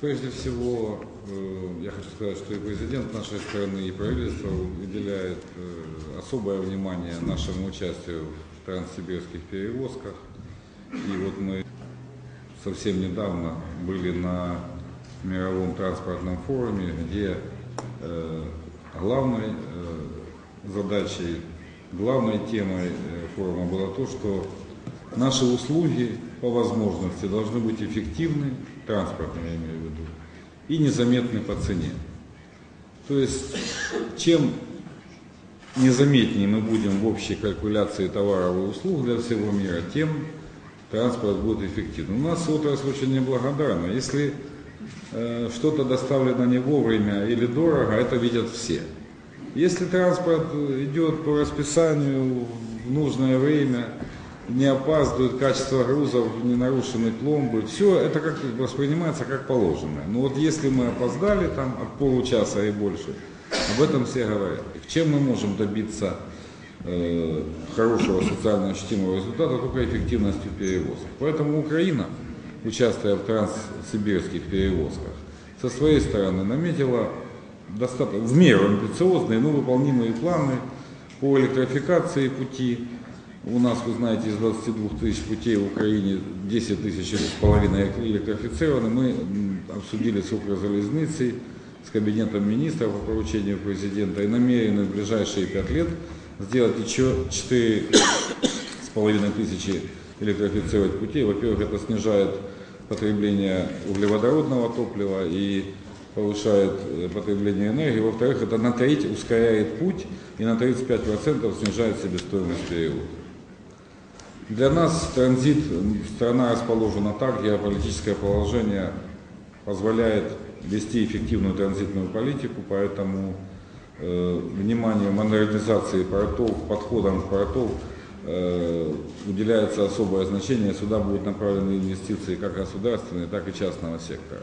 Прежде всего, э, я хочу сказать, что и президент нашей страны, и правительство уделяет э, особое внимание нашему участию в транссибирских перевозках. И вот мы совсем недавно были на мировом транспортном форуме, где э, главной задачей, главной темой форума было то, что наши услуги по возможности должны быть эффективны, транспортные я имею в виду, и незаметны по цене. То есть, чем незаметнее мы будем в общей калькуляции товаров и услуг для всего мира, тем транспорт будет эффективным. У нас отрасль очень неблагодарна. Если э, что-то доставлено не вовремя или дорого, это видят все. Если транспорт идет по расписанию в нужное время, не опаздывают, качество грузов, не нарушены пломбы, все это как воспринимается как положенное. Но вот если мы опоздали там от получаса и больше, об этом все говорят. И чем мы можем добиться э, хорошего социально ощутимого результата, только эффективностью перевозок. Поэтому Украина, участвуя в транссибирских перевозках, со своей стороны наметила достаточно, в меру амбициозные, но выполнимые планы по электрификации пути, у нас, вы знаете, из 22 тысяч путей в Украине 10 тысяч с половиной электрифицированы. Мы обсудили с Укрзалезницей, с Кабинетом министров по поручению президента и намерены в ближайшие 5 лет сделать еще 4 с половиной тысячи электрифицировать путей. Во-первых, это снижает потребление углеводородного топлива и повышает э, потребление энергии. Во-вторых, это на треть ускоряет путь и на 35% снижает себестоимость перевода. Для нас транзит, страна расположена так, геополитическое положение позволяет вести эффективную транзитную политику, поэтому э, внимание модернизации портов, подходам к портов э, уделяется особое значение. Сюда будут направлены инвестиции как государственные, так и частного сектора.